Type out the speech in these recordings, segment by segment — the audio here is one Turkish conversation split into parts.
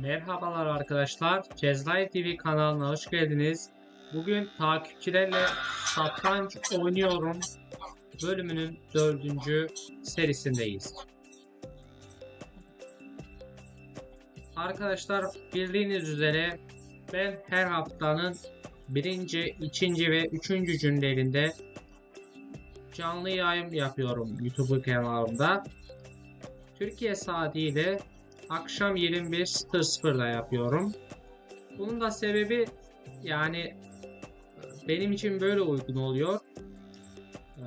Merhabalar arkadaşlar. Cezayir TV kanalına hoş geldiniz. Bugün takipçilerle satranç oynuyorum. Bölümünün dördüncü serisindeyiz. Arkadaşlar bildiğiniz üzere ben her haftanın birinci, ikinci ve üçüncü günlerinde canlı yayın yapıyorum YouTube kanalımda. Türkiye saatiyle akşam 21.00'da yapıyorum. Bunun da sebebi yani benim için böyle uygun oluyor. Ee,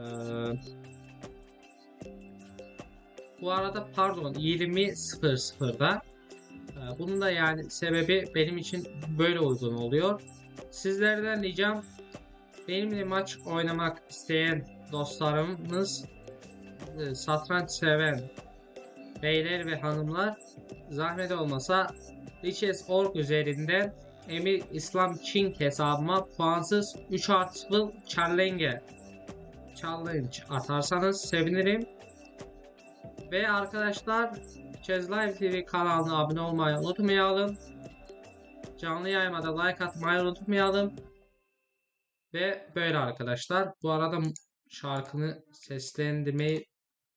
bu arada pardon 20.00'da. Ee, bunun da yani sebebi benim için böyle uygun oluyor. Sizlerden ricam benimle maç oynamak isteyen dostlarımız e, satranç seven beyler ve hanımlar zahmet olmasa Riches.org üzerinden Emir İslam Çin hesabıma puansız 3 artı 0 challenge challenge atarsanız sevinirim. Ve arkadaşlar Chess Live TV kanalına abone olmayı unutmayalım. Canlı yayıma da like atmayı unutmayalım. Ve böyle arkadaşlar. Bu arada şarkını seslendirmeyi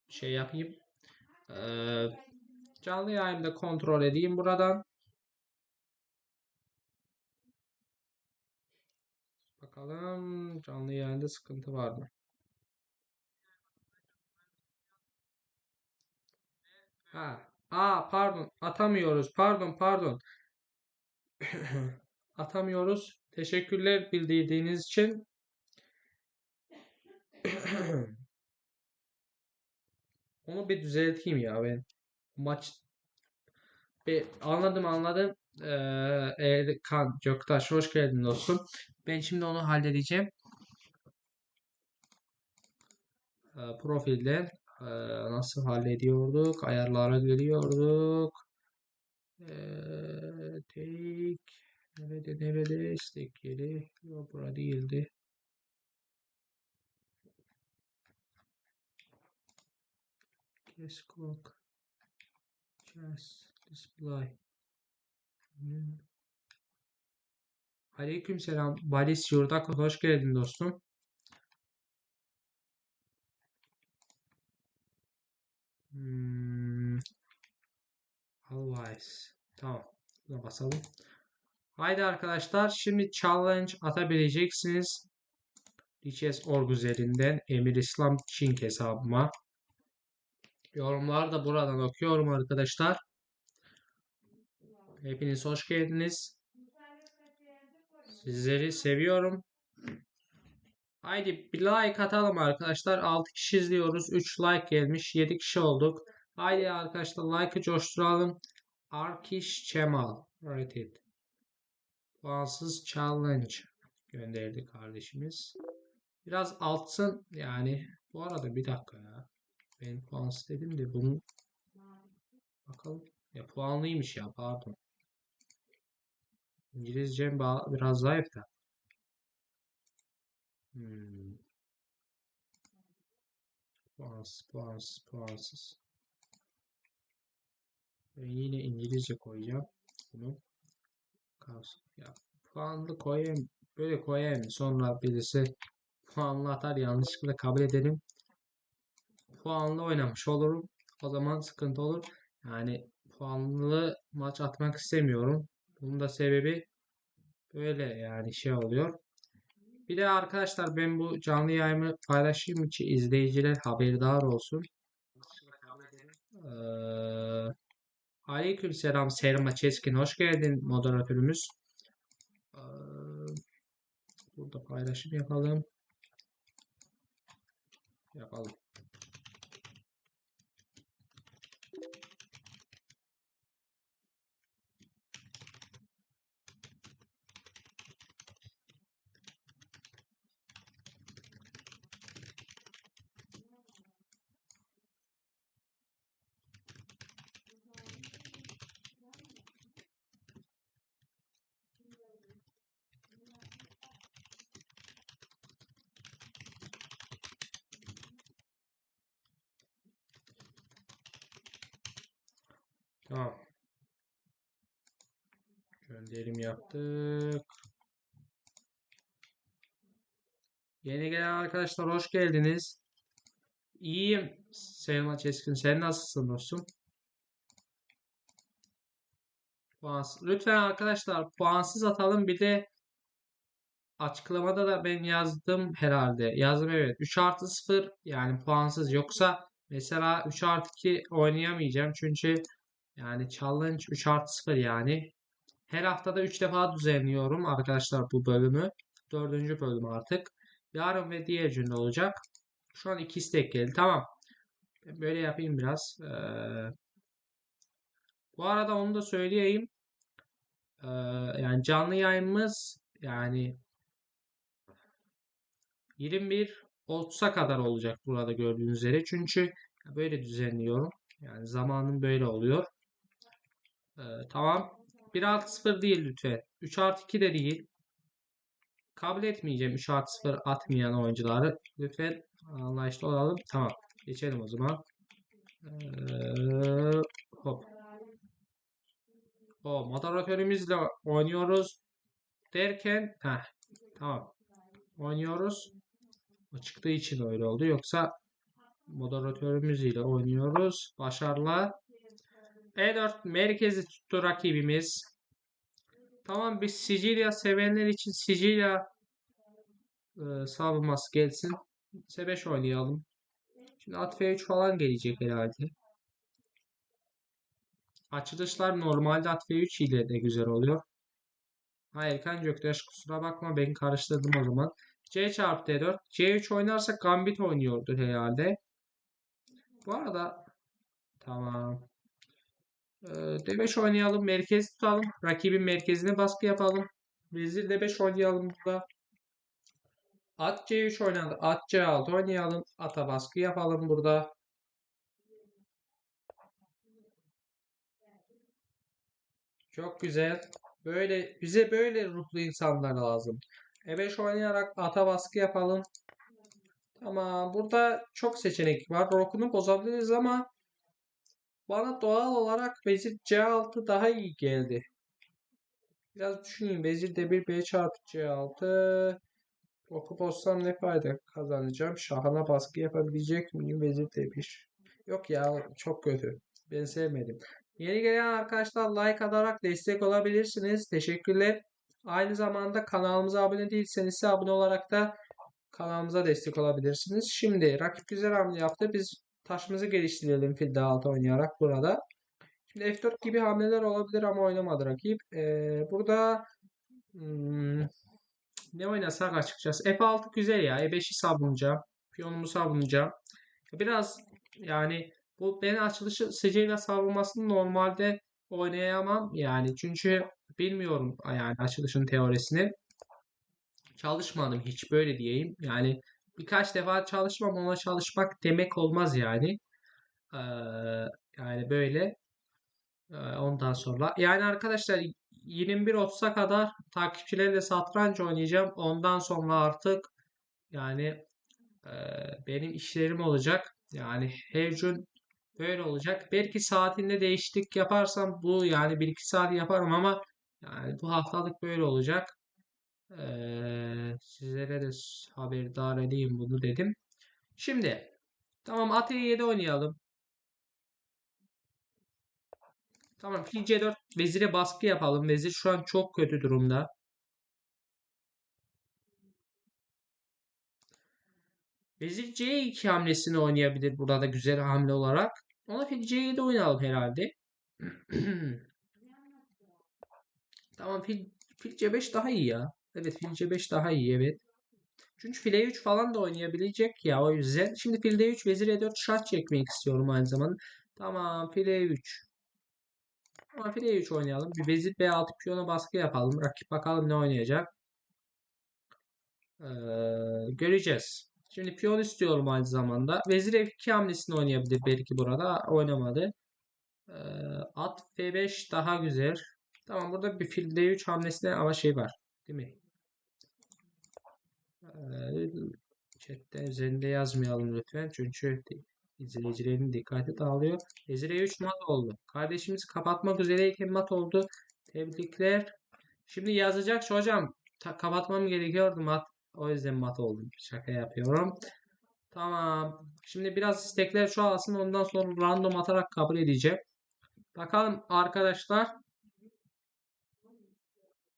şey yapayım. Ee, canlı yayında kontrol edeyim buradan. Bakalım canlı yayında sıkıntı var mı? Ha. Aa pardon atamıyoruz. Pardon pardon. Atamıyoruz. Teşekkürler bildirdiğiniz için. Onu bir düzelteyim ya ben. Maç bir anladım anladım. Ee, Erkan Göktaş hoş geldin dostum. Ben şimdi onu halledeceğim. Ee, profilden ee, nasıl hallediyorduk? Ayarlara geliyorduk. Ee, tek nerede nerede istek yeri yok bura değildi. Case clock. Chess display. Hmm. Aleyküm selam. Balis Yurdak hoş geldin dostum. Hmm. Otherwise. Tamam. Buna basalım. Haydi arkadaşlar. Şimdi challenge atabileceksiniz. Lichess.org üzerinden Emir İslam Çin hesabıma. Yorumları da buradan okuyorum arkadaşlar. Hepiniz hoş geldiniz. Sizleri seviyorum. Haydi bir like atalım arkadaşlar. 6 kişi izliyoruz. 3 like gelmiş. 7 kişi olduk. Haydi arkadaşlar like'ı coşturalım. Arkiş Cemal. Rated. Puansız challenge gönderdi kardeşimiz. Biraz altsın yani. Bu arada bir dakika ya. Ben puansız dedim de bunu bakalım. Ya puanlıymış ya pardon. İngilizcem biraz zayıf da. Hmm. Puansız, puansız, puansız. Ben yine İngilizce koyacağım. Bunu. Ya puanlı koyayım. Böyle koyayım. Sonra birisi puanlı atar yanlışlıkla kabul edelim. Puanlı oynamış olurum. O zaman sıkıntı olur. Yani puanlı maç atmak istemiyorum. Bunun da sebebi böyle yani şey oluyor. Bir de arkadaşlar ben bu canlı yayımı paylaşayım ki izleyiciler haberdar olsun. Ee, Aleyküm selam Selma Çeskin. Hoş geldin moderatörümüz. Ee, burada paylaşım yapalım. Yapalım. Tamam. Gönderim yaptık. Yeni gelen arkadaşlar hoş geldiniz. İyiyim Selma Çeskin. Sen nasılsın dostum? Puansız. Lütfen arkadaşlar puansız atalım. Bir de açıklamada da ben yazdım herhalde. Yazdım evet. 3 artı 0 yani puansız. Yoksa mesela 3 artı 2 oynayamayacağım. Çünkü yani challenge 3 artı 0 yani. Her haftada 3 defa düzenliyorum arkadaşlar bu bölümü. Dördüncü bölüm artık. Yarın ve diğer günde olacak. Şu an iki istek geldi. Tamam. Böyle yapayım biraz. Ee, bu arada onu da söyleyeyim. Ee, yani canlı yayınımız yani 21 30'a kadar olacak burada gördüğünüz üzere. Çünkü böyle düzenliyorum. Yani zamanım böyle oluyor. Ee, tamam. 1 artı 0 değil lütfen. 3 artı 2 de değil. Kabul etmeyeceğim 3 artı 0 atmayan oyuncuları. Lütfen anlayışlı olalım. Tamam. Geçelim o zaman. Ee, hop. O moderatörümüzle oynuyoruz derken heh, tamam. Oynuyoruz. O çıktığı için öyle oldu. Yoksa moderatörümüz ile oynuyoruz. Başarılar. E4 merkezi tuttu rakibimiz. Tamam biz Sicilya sevenler için Sicilya e, savunması gelsin. S5 oynayalım. Şimdi at F3 falan gelecek herhalde. Açılışlar normalde at F3 ile de güzel oluyor. Ha Erkan Göktaş kusura bakma ben karıştırdım o zaman. C çarpı D4. C3 oynarsak Gambit oynuyordur herhalde. Bu arada tamam. Ee, D5 oynayalım. Merkez tutalım. Rakibin merkezine baskı yapalım. Vezir D5 oynayalım burada. At C3 oynadı. At C6 oynayalım. Ata baskı yapalım burada. Çok güzel. Böyle bize böyle ruhlu insanlar lazım. E5 oynayarak ata baskı yapalım. Tamam. Burada çok seçenek var. Rokunu bozabiliriz ama bana doğal olarak vezir C6 daha iyi geldi. Biraz düşüneyim. Vezir D1 B çarpı C6 Oku bozsam ne fayda kazanacağım? Şahına baskı yapabilecek miyim? Vezir D1 Yok ya çok kötü. Ben sevmedim. Yeni gelen arkadaşlar like atarak destek olabilirsiniz. Teşekkürler. Aynı zamanda kanalımıza abone değilseniz abone olarak da kanalımıza destek olabilirsiniz. Şimdi rakip güzel hamle yaptı. Biz taşımızı geliştirelim fil d6 oynayarak burada. Şimdi f4 gibi hamleler olabilir ama oynamadı rakip. Ee, burada hmm, ne oynasak açıkçası. F6 güzel ya. E5'i savunacağım. Piyonumu savunacağım. Biraz yani bu ben açılışı Sicilya savunmasını normalde oynayamam yani çünkü bilmiyorum yani açılışın teorisini çalışmadım hiç böyle diyeyim yani birkaç defa çalışmam ona çalışmak demek olmaz yani ee, yani böyle ee, ondan sonra yani arkadaşlar 21.30'a kadar takipçilerle satranç oynayacağım ondan sonra artık yani e, benim işlerim olacak yani her gün Böyle olacak. Belki saatinde değişiklik yaparsam bu yani 1-2 saat yaparım ama yani bu haftalık böyle olacak. Sizlere de haberdar edeyim bunu dedim. Şimdi tamam at e7 oynayalım. Tamam fil c4 vezire baskı yapalım. Vezir şu an çok kötü durumda. Vezir C2 hamlesini oynayabilir burada güzel hamle olarak. Ona fil C7 oynayalım herhalde. tamam fil, fil C5 daha iyi ya. Evet fil C5 daha iyi evet. Çünkü fil E3 falan da oynayabilecek ya o yüzden. Şimdi fil D3 vezir E4 şah çekmek istiyorum aynı zamanda. Tamam fil E3. Tamam fil E3 oynayalım. Bir vezir B6 piyona baskı yapalım. Rakip bakalım ne oynayacak. Ee, göreceğiz. Şimdi piyon istiyorum aynı zamanda. Vezir F2 hamlesini oynayabilir belki burada. Oynamadı. Ee, at F5 daha güzel. Tamam burada bir fil D3 hamlesine ama şey var. Değil mi? Chatte üzerinde yazmayalım lütfen. Çünkü izleyicilerin dikkati dağılıyor. Vezir E3 mat oldu. Kardeşimiz kapatmak üzereyken mat oldu. Tebrikler. Şimdi yazacak şu hocam ta- kapatmam gerekiyordu mat. O yüzden mat oldum. Şaka yapıyorum. Tamam. Şimdi biraz istekler şu alsın ondan sonra random atarak kabul edeceğim. Bakalım arkadaşlar.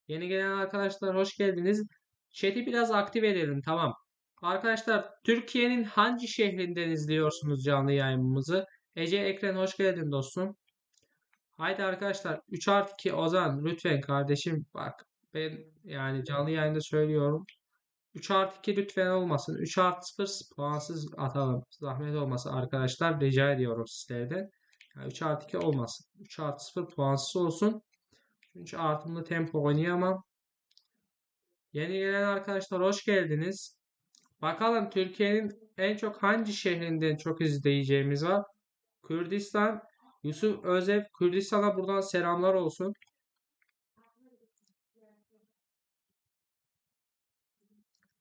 Yeni gelen arkadaşlar hoş geldiniz. Chat'i biraz aktif edelim tamam. Arkadaşlar Türkiye'nin hangi şehrinden izliyorsunuz canlı yayınımızı? Ece Ekren hoş geldin dostum. Haydi arkadaşlar 3 artı 2 Ozan lütfen kardeşim bak ben yani canlı yayında söylüyorum. 3 artı 2 lütfen olmasın. 3 artı 0 puansız atalım. Zahmet olmasın arkadaşlar rica ediyorum sizlerden. Yani 3 artı 2 olmasın. 3 artı 0 puansız olsun. Çünkü artımlı tempo oynayamam. Yeni gelen arkadaşlar hoş geldiniz. Bakalım Türkiye'nin en çok hangi şehrinden çok izleyeceğimiz var? Kürdistan. Yusuf Özep Kürdistan'a buradan selamlar olsun.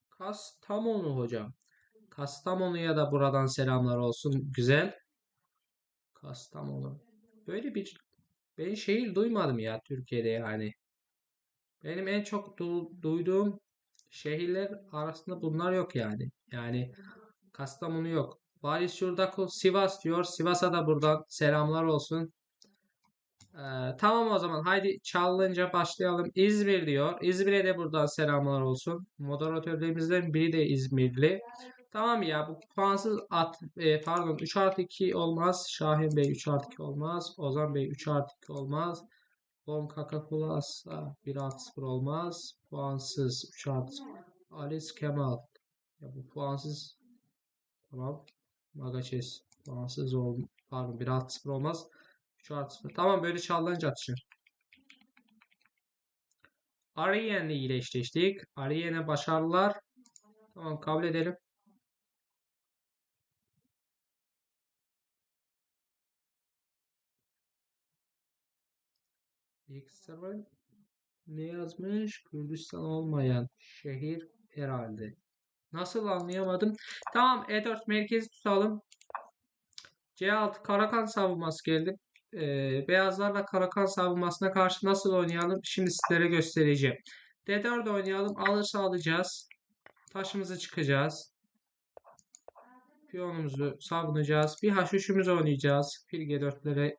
Kastamonu hocam. Kastamonu'ya da buradan selamlar olsun. Güzel. Kastamonu. Böyle bir ben şehir duymadım ya Türkiye'de yani. Benim en çok du- duyduğum şehirler arasında bunlar yok yani. Yani Kastamonu yok. Bari şurada Sivas diyor. Sivas'a da buradan selamlar olsun. Ee, tamam o zaman haydi challenge'a başlayalım. İzmir diyor. İzmir'e de buradan selamlar olsun. Moderatörlerimizden biri de İzmirli. Tamam ya bu puansız at e, pardon 3 artı 2 olmaz. Şahin Bey 3 artı 2 olmaz. Ozan Bey 3 artı 2 olmaz. Bom Kakakulas 1 artı 0 olmaz. Puansız 3 artı 0. Alice Kemal. Ya bu puansız tamam. Magaches puansız ol pardon 1 artı 0 olmaz. 3 artı 0. Tamam böyle challenge atışım. Ariyen'le ile eşleştik. Ariyen'e başarılar. Tamam kabul edelim. Ekstra ne yazmış? Kürdistan olmayan şehir herhalde. Nasıl anlayamadım. Tamam E4 merkezi tutalım. C6 Karakan savunması geldi. Ee, beyazlarla Karakan savunmasına karşı nasıl oynayalım? Şimdi sizlere göstereceğim. D4 oynayalım. Alırsa alacağız. Taşımızı çıkacağız. Piyonumuzu savunacağız. Bir haşuşumuzu oynayacağız. Fil G4'lere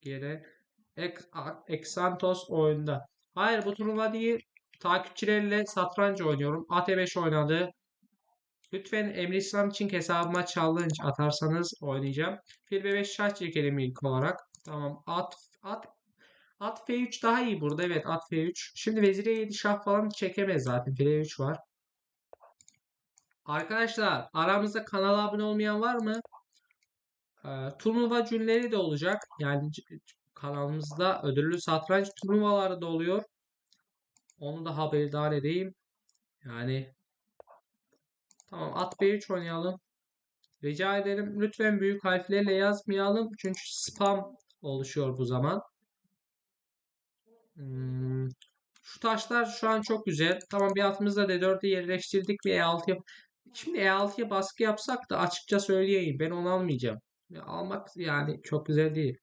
geri. Exantos oyunda. Hayır bu turnuva değil. Takipçilerle satranç oynuyorum. AT5 oynadı. Lütfen Emre İslam için hesabıma challenge atarsanız oynayacağım. Fil B5 şah çekelim ilk olarak. Tamam. At at at F3 daha iyi burada. Evet at F3. Şimdi vezir E7 şah falan çekemez zaten. Fil E3 var. Arkadaşlar aramızda kanala abone olmayan var mı? Ee, turnuva günleri de olacak. Yani kanalımızda ödüllü satranç turnuvaları da oluyor. Onu da haberdar edeyim. Yani tamam at B3 oynayalım. Rica ederim lütfen büyük harflerle yazmayalım. Çünkü spam oluşuyor bu zaman. Hmm. Şu taşlar şu an çok güzel. Tamam bir atımızda D4'ü yerleştirdik ve E6'ya Şimdi E6'ya baskı yapsak da açıkça söyleyeyim. Ben onu almayacağım. Ya almak yani çok güzel değil.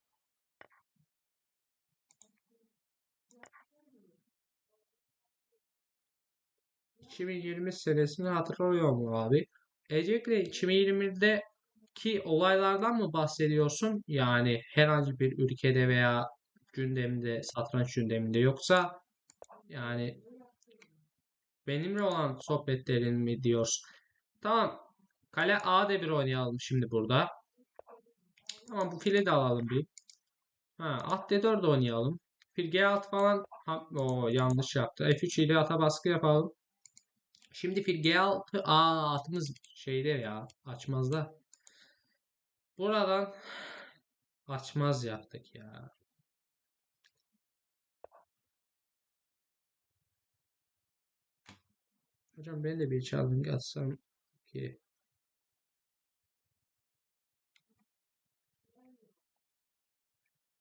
...2020 senesini hatırlıyor mu abi? Ecekle 2020'deki olaylardan mı bahsediyorsun? Yani herhangi bir ülkede veya gündemde, satranç gündeminde yoksa yani benimle olan sohbetlerin mi diyorsun? Tamam. Kale A de bir oynayalım şimdi burada. Tamam bu fili de alalım bir. Ha, at D4 oynayalım. Fil G6 falan ha, o yanlış yaptı. F3 ile ata baskı yapalım. Şimdi fil G6 aa atımız şeyde ya açmazda. Buradan açmaz yaptık ya. Hocam ben de bir challenge atsam ki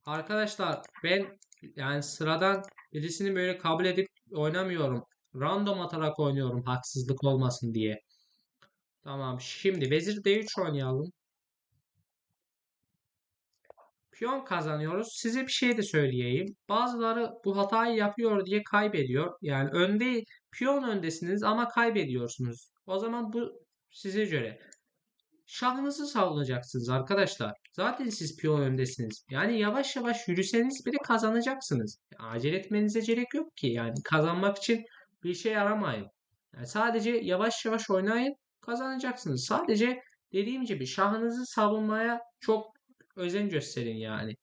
Arkadaşlar ben yani sıradan birisini böyle kabul edip oynamıyorum. Random atarak oynuyorum haksızlık olmasın diye. Tamam şimdi vezir D3 oynayalım. Piyon kazanıyoruz. Size bir şey de söyleyeyim. Bazıları bu hatayı yapıyor diye kaybediyor. Yani önde piyon öndesiniz ama kaybediyorsunuz. O zaman bu size göre. Şahınızı savunacaksınız arkadaşlar. Zaten siz piyon öndesiniz. Yani yavaş yavaş yürüseniz bile kazanacaksınız. Acele etmenize gerek yok ki. Yani kazanmak için bir şey aramayın. Yani sadece yavaş yavaş oynayın kazanacaksınız. Sadece dediğim gibi şahınızı savunmaya çok özen gösterin yani.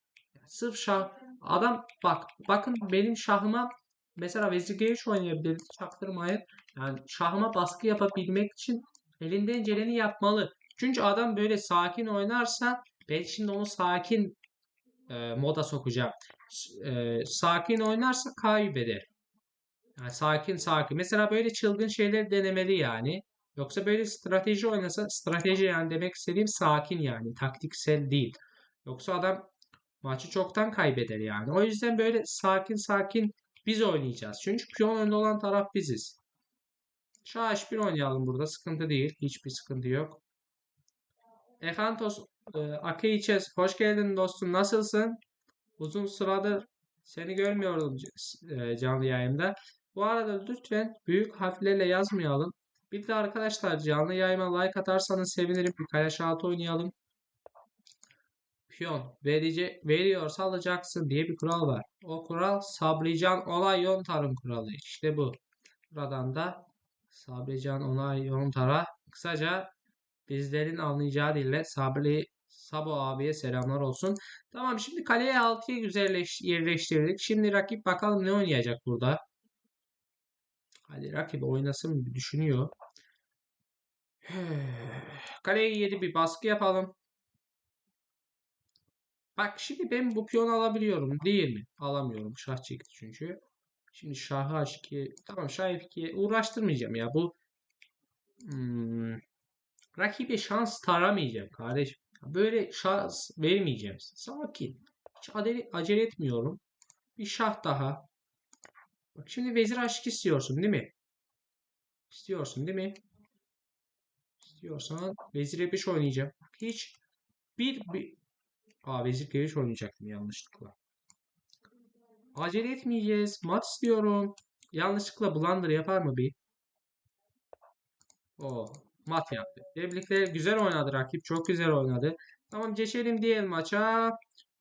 Sırf şah adam bak bakın benim şahıma mesela vezir g3 oynayabilir çaktırmayın. Yani şahıma baskı yapabilmek için elinden geleni yapmalı. Çünkü adam böyle sakin oynarsa ben şimdi onu sakin e, moda sokacağım. E, sakin oynarsa kaybeder. Yani sakin sakin. Mesela böyle çılgın şeyler denemeli yani. Yoksa böyle strateji oynasa strateji yani demek istediğim sakin yani taktiksel değil. Yoksa adam maçı çoktan kaybeder yani. O yüzden böyle sakin sakin biz oynayacağız. Çünkü piyon önde olan taraf biziz. Şah H1 oynayalım burada. Sıkıntı değil. Hiçbir sıkıntı yok. Ekantos e, Akeiçes hoş geldin dostum. Nasılsın? Uzun sıradır seni görmüyordum e, canlı yayında. Bu arada lütfen büyük harflerle yazmayalım. Bir de arkadaşlar canlı yayıma like atarsanız sevinirim. Bir kaya şahat oynayalım. Piyon verici, veriyorsa alacaksın diye bir kural var. O kural Sabrican Olay Yontar'ın kuralı. İşte bu. Buradan da Sabrican Olay Yontar'a kısaca bizlerin anlayacağı dille Sabri Sabo abiye selamlar olsun. Tamam şimdi kaleye 6'ya güzelleş yerleştirdik. Şimdi rakip bakalım ne oynayacak burada. Hadi rakip oynasın düşünüyor. Kaleye 7 bir baskı yapalım. Bak şimdi ben bu piyonu alabiliyorum değil mi? Alamıyorum. Şah çekti çünkü. Şimdi şahı H2 tamam şah F2'ye uğraştırmayacağım ya. Bu hmm, rakibe şans taramayacağım kardeşim. Böyle şans vermeyeceğim. Sakin. Hiç acele, acele etmiyorum. Bir şah daha. Bak şimdi vezir H2 istiyorsun değil mi? İstiyorsun değil mi? İstiyorsan vezir E5 oynayacağım. Hiç bir, bir Aa vezir G3 oynayacaktım yanlışlıkla. Acele etmeyeceğiz. Mat istiyorum. Yanlışlıkla blunder yapar mı bir? O mat yaptı. Tebrikler. Güzel oynadı rakip. Çok güzel oynadı. Tamam geçelim diğer maça.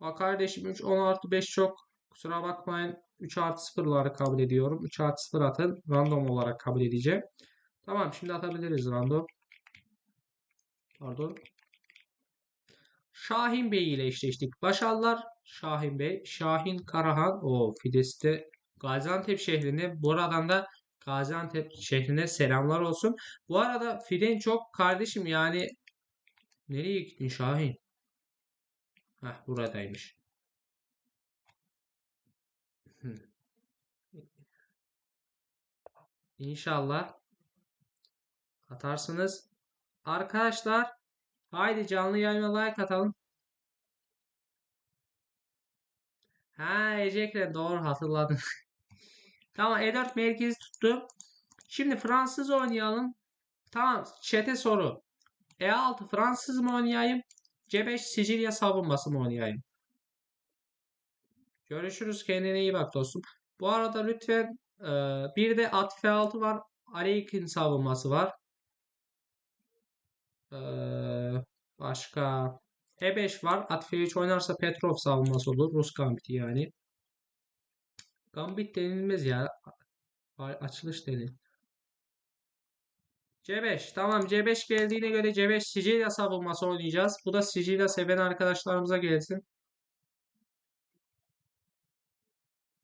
Aa, kardeşim 3 10 artı 5 çok. Kusura bakmayın. 3 artı 0'ları kabul ediyorum. 3 artı 0 atın. Random olarak kabul edeceğim. Tamam şimdi atabiliriz random. Pardon. Şahin Bey ile eşleştik. Başarılar Şahin Bey. Şahin Karahan. O Fides'te Gaziantep şehrine. Buradan da Gaziantep şehrine selamlar olsun. Bu arada Fiden çok kardeşim yani nereye gittin Şahin? Heh buradaymış. İnşallah atarsınız. Arkadaşlar haydi canlı yayına like atalım. Ha Ecekre doğru hatırladım. tamam E4 merkezi tuttu. Şimdi Fransız oynayalım. Tamam çete soru. E6 Fransız mı oynayayım? C5 Sicilya savunması mı oynayayım? Görüşürüz. Kendine iyi bak dostum. Bu arada lütfen bir de at F6 var. Aleykin savunması var. E, başka E5 var. At F3 oynarsa Petrov savunması olur. Rus gambiti yani. Gambit denilmez ya. Açılış denil. C5. Tamam C5 geldiğine göre C5 Sicilya savunması oynayacağız. Bu da Sicilya seven arkadaşlarımıza gelsin.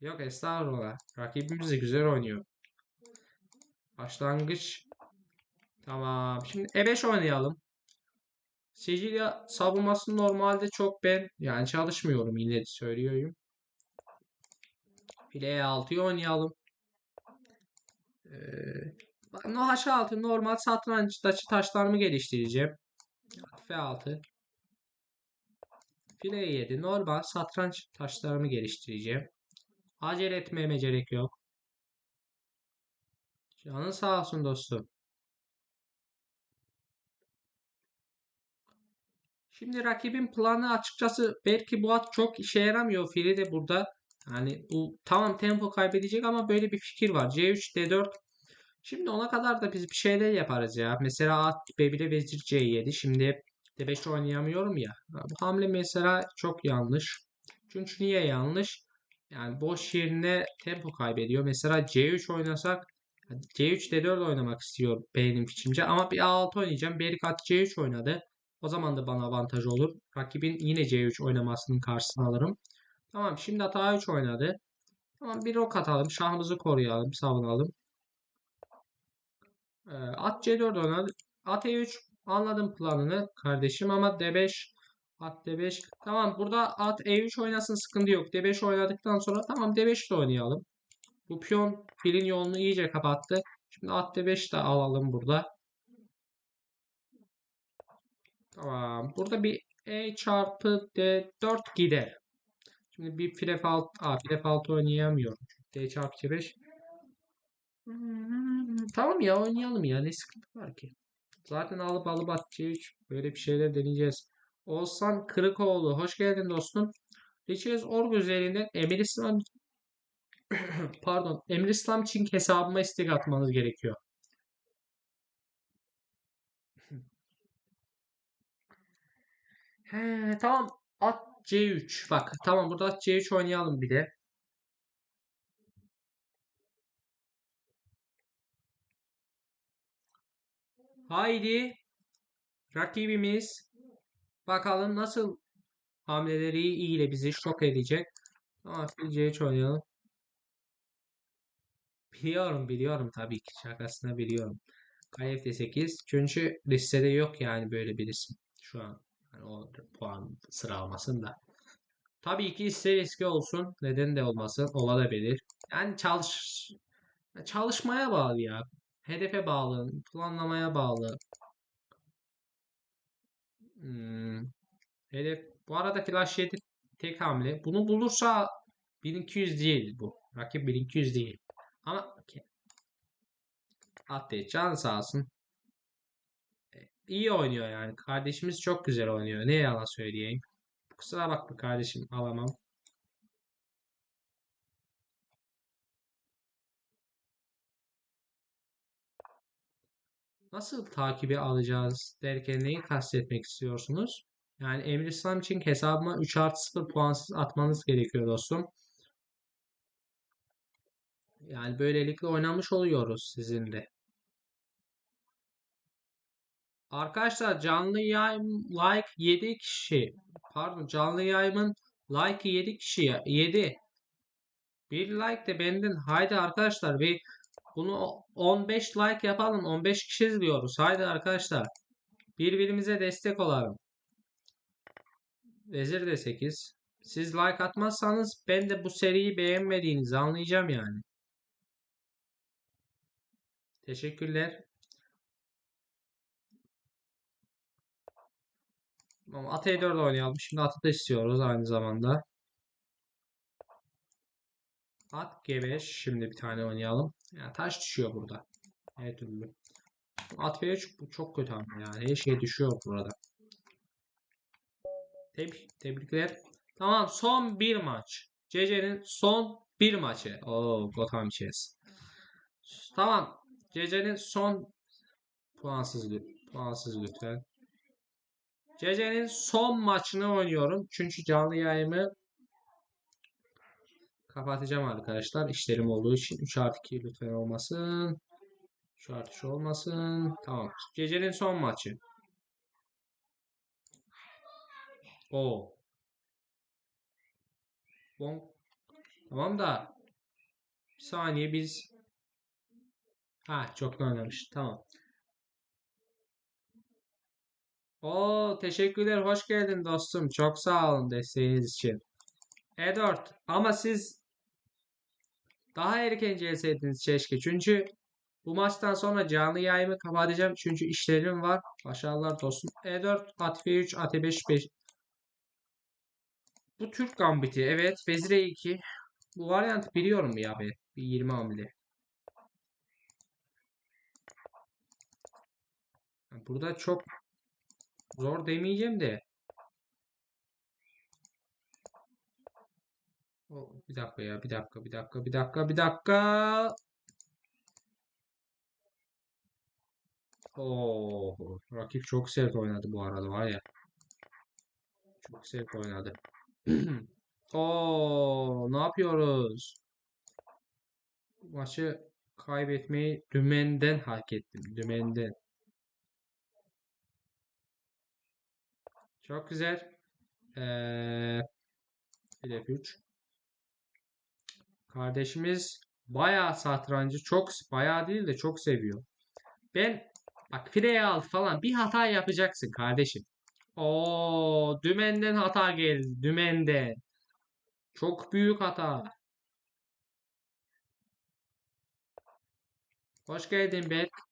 Yok estağfurullah. Rakibimiz de güzel oynuyor. Başlangıç. Tamam. Şimdi E5 oynayalım. Sicilya savunması normalde çok ben yani çalışmıyorum yine söylüyorum. File E6'yı oynayalım. Ee, no H6 normal satrançtaki taşlarımı geliştireceğim. F6. File 7 normal satranç taşlarımı geliştireceğim. Acele etmeme gerek yok. Canın sağ olsun dostum. Şimdi rakibin planı açıkçası belki bu at çok işe yaramıyor. Fili de burada. Yani bu tamam tempo kaybedecek ama böyle bir fikir var. C3, D4. Şimdi ona kadar da biz bir şeyler yaparız ya. Mesela at B1'e vezir C7. Şimdi D5 oynayamıyorum ya. Bu hamle mesela çok yanlış. Çünkü niye yanlış? Yani boş yerine tempo kaybediyor. Mesela C3 oynasak C3 D4 oynamak istiyor benim fikrimce ama bir A6 oynayacağım. Berikat C3 oynadı. O zaman da bana avantaj olur. Rakibin yine C3 oynamasının karşısına alırım. Tamam şimdi at A3 oynadı. Tamam bir ok atalım. Şahımızı koruyalım. Savunalım. Ee, at C4 oynadı. At E3 anladım planını kardeşim ama D5 At D5. Tamam burada at E3 oynasın sıkıntı yok. D5 oynadıktan sonra tamam D5 de oynayalım. Bu piyon filin yolunu iyice kapattı. Şimdi at D5 de alalım burada. Tamam. Burada bir E çarpı D4 gider. Şimdi bir file alt, aa, file alt oynayamıyorum. D çarpı C5. Hmm, Tamam ya oynayalım ya. Ne sıkıntı var ki? Zaten alıp alıp at C3. Böyle bir şeyler deneyeceğiz. Oğuzhan Kırıkoğlu. Hoş geldin dostum. Riches Org üzerinden Emir İslam pardon Emir İslam Çin hesabıma istek atmanız gerekiyor. He, tamam. At C3. Bak tamam burada at C3 oynayalım bir de. Haydi. Rakibimiz bakalım nasıl hamleleri iyi bizi şok edecek. Ama fil C3 oynayalım. Biliyorum biliyorum tabii ki şakasına biliyorum. Kale F8 çünkü listede yok yani böyle birisi şu an. Yani o puan sıralamasında. Tabii ki ister eski olsun. Neden de olmasın. Olabilir. Yani çalış çalışmaya bağlı ya. Hedefe bağlı. Planlamaya bağlı. Hmm. Bu arada Flash 7 tek hamle. Bunu bulursa 1200 değil bu. Rakip 1200 değil. Ama okay. Attı. Can sağ olsun. E, İyi oynuyor yani. Kardeşimiz çok güzel oynuyor. Ne yalan söyleyeyim. Kusura bakma kardeşim alamam. Nasıl takibi alacağız derken neyi kastetmek istiyorsunuz? Yani Emir İslam için hesabıma 3 artı 0 puansız atmanız gerekiyor dostum. Yani böylelikle oynamış oluyoruz sizinle. Arkadaşlar canlı yayın like 7 kişi. Pardon canlı yayımın like 7 kişi 7. Bir like de benden. Haydi arkadaşlar bir bunu 15 like yapalım. 15 kişi izliyoruz. Haydi arkadaşlar. Birbirimize destek olalım. Vezir de 8. Siz like atmazsanız ben de bu seriyi beğenmediğinizi anlayacağım yani. Teşekkürler. Tamam, at E4 oynayalım. Şimdi atı da istiyoruz aynı zamanda. At G5. Şimdi bir tane oynayalım. Yani taş düşüyor burada. Her türlü. At F3 bu çok kötü ama yani. Her şey düşüyor burada. Tebrik, tebrikler. Tamam son bir maç. CC'nin son bir maçı. Oo Gotham Chess. Tamam. CC'nin son puansız, puansız lütfen. CC'nin son maçını oynuyorum. Çünkü canlı yayımı kapatacağım arkadaşlar. İşlerim olduğu için 3 artı 2 lütfen olmasın. 3 artı 3 olmasın. Tamam. CC'nin son maçı. O. Bon. Tamam da bir saniye biz Ha çok oynamış. Tamam. Oo teşekkürler. Hoş geldin dostum. Çok sağ olun desteğiniz için. E4 ama siz daha erken gelseydiniz keşke. Çünkü bu maçtan sonra canlı yayımı kapatacağım. Çünkü işlerim var. Başarılar dostum. E4, at F3, at 5 5. Bu Türk gambiti. Evet. Vezir E2. Bu varyantı biliyorum ya be. Bir 20 hamle. Burada çok zor demeyeceğim de O, bir dakika ya bir dakika bir dakika bir dakika bir dakika. Oo, rakip çok sert oynadı bu arada var ya. Çok sert oynadı. Oo, ne yapıyoruz? Maçı kaybetmeyi dümenden hak ettim. Dümenden. Çok güzel. Ee, bir F3. Kardeşimiz bayağı satrancı çok bayağı değil de çok seviyor. Ben bak fireye al falan bir hata yapacaksın kardeşim. Oo, dümenden hata geldi. Dümenden. Çok büyük hata. Hoş geldin Berk.